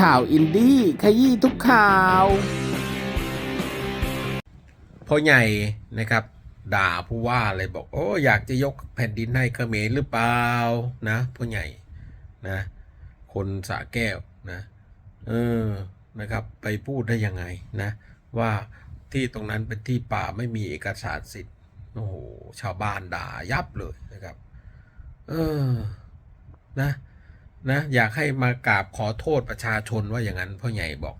ข่าวอินดี้ขยี้ทุกข่าวพ่อใหญ่นะครับ ด่าผู้ว่าเลยบอก โอ้อยากจะยกแผ่นดินให้เขมรหรือเปล่านะพ่อใหญ่นะคนสะแก้วนะเออนะครับ ไปพูดได้ยังไงนะว่าที่ตรงนั้นเป็นที่ป่าไม่มีเอกสารสิทธิ์โอ้โหชาวบ้านด่ายับเลยนะครับ เออนะ นะอยากให้มากราบขอโทษประชาชนว่าอย่างนั้นพ่อใหญ่บอก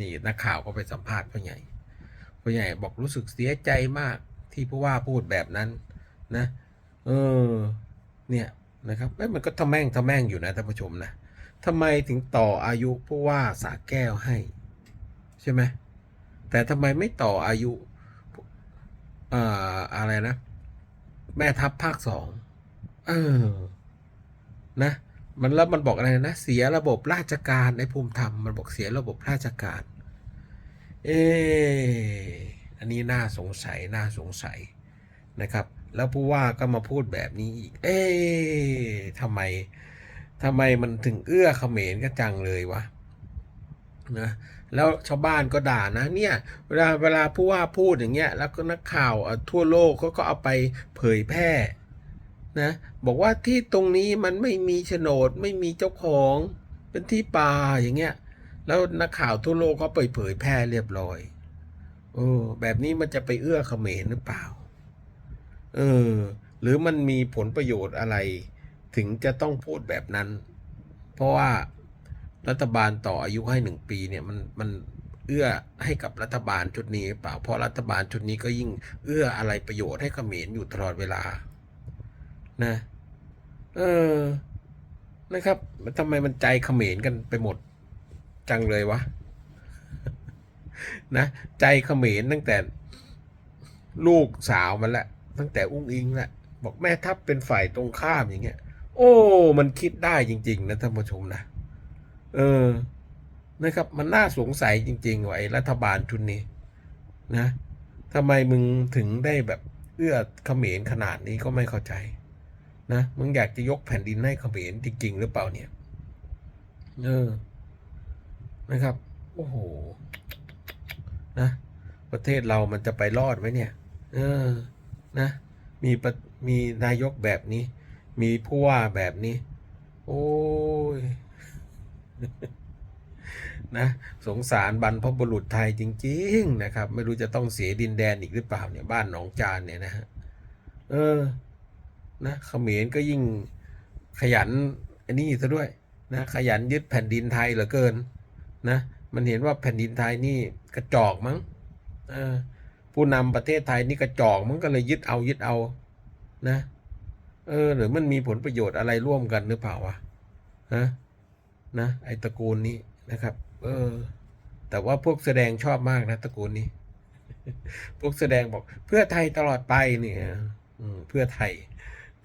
นี่นักข่าวก็ไปสัมภาษณ์พ่อใหญ่พ่อใหญ่บอกรู้สึกเสียใจมากที่ผู้ว่าพูดแบบนั้นนะ เออ เนี่ยนะครับเอ้มันก็ทะแม่งทะแม่งอยู่นะท่านผู้ชมนะทำไมถึงต่ออายุผู้ว่าสาแก้วให้ ใช่ไหมแต่ทำไมไม่ต่ออายุเอ่ออะไรนะ แม่ทัพภาคสองเออนะ มันแล้วมันบอกอะไรนะเสียระบบราชการในภูมิธรรมมันบอกเสียระบบราชการ เอออันนี้น่าสงสัยน่าสงสัยนะครับ แล้วผู้ว่าก็มาพูดแบบนี้อีก เอ๊ะทำไมทำไมมันถึงเอื้อเขมรก็จังเลยวะนะแล้วชาวบ้านก็ด่านะเนี่ยเวลาเวลาผู้ว่าพูดอย่างเงี้ยแล้วก็นักข่าวทั่วโลกเขาก็เอาไปเผยแพร่ นะบอกว่าที่ตรงนี้มันไม่มีโฉนดไม่มีเจ้าของเป็นที่ป่าอย่างเงี้ย แล้วนักข่าวทั่วโลกเขาไปเผยแพร่เรียบร้อยเออแบบนี้มันจะไปเอื้อเขมรหรือเปล่าเออหรือมันมีผลประโยชน์อะไร ถึงจะต้องพูดแบบนั้น เพราะว่ารัฐบาลต่ออายุให้หนึ่งปีเนี่ยมันมันเอื้อให้กับรัฐบาลชุดนี้หรือเปล่าเพราะรัฐบาลชุดนี้ก็ยิ่งเอื้ออะไรประโยชน์ให้เขมรอยู่ตลอดเวลา นะ เออ นะครับทำไมมันใจเขมรกันไปหมด จังเลยวะ นะ ใจเขมรตั้งแต่ลูกสาวมันละตั้งแต่อุ้งอิงละบอกแม่ทัพเป็นฝ่ายตรงข้ามอย่างเงี้ย โอ้ มันคิดได้จริง ๆ นะท่านผู้ชมนะ เออ นะครับ มันน่าสงสัยจริงๆว่าไอ้รัฐบาลชุดนี้ นะทำไมมึงถึงได้แบบเอื้อเขมรขนาดนี้ก็ไม่เข้าใจ นะมึงอยากจะยกแผ่นดินให้เขมรจริง ๆ หรือเปล่าเนี่ยเออนะครับ โอ้โห นะ ประเทศเรามันจะไปรอดไหมเนี่ย เออ นะ มีมีนายกแบบนี้ มีผู้ว่าแบบนี้ โอ้ย นะ สงสารบรรพบุรุษไทยจริง ๆ นะครับ ไม่รู้จะต้องเสียดินแดนอีกหรือเปล่าเนี่ย บ้านหนองจานเนี่ยนะฮะ เออ นะเขมรก็ยิ่งขยันอันนี้ซะด้วยนะขยันยึดแผ่นดินไทยเหลือเกินนะมันเห็นว่าแผ่นดินไทยนี่กระจอกมั้งผู้นำประเทศไทยนี่กระจอกมันก็เลยยึดเอายึดเอานะเออหรือมันมีผลประโยชน์อะไรร่วมกันหรือเปล่าวะฮะนะไอตระกูลนี้นะครับ เออ แต่ว่าพวกแสดงชอบมากนะตระกูลนี้ พวกแสดงบอกเพื่อไทยตลอดไปเนี่ยเพื่อไทย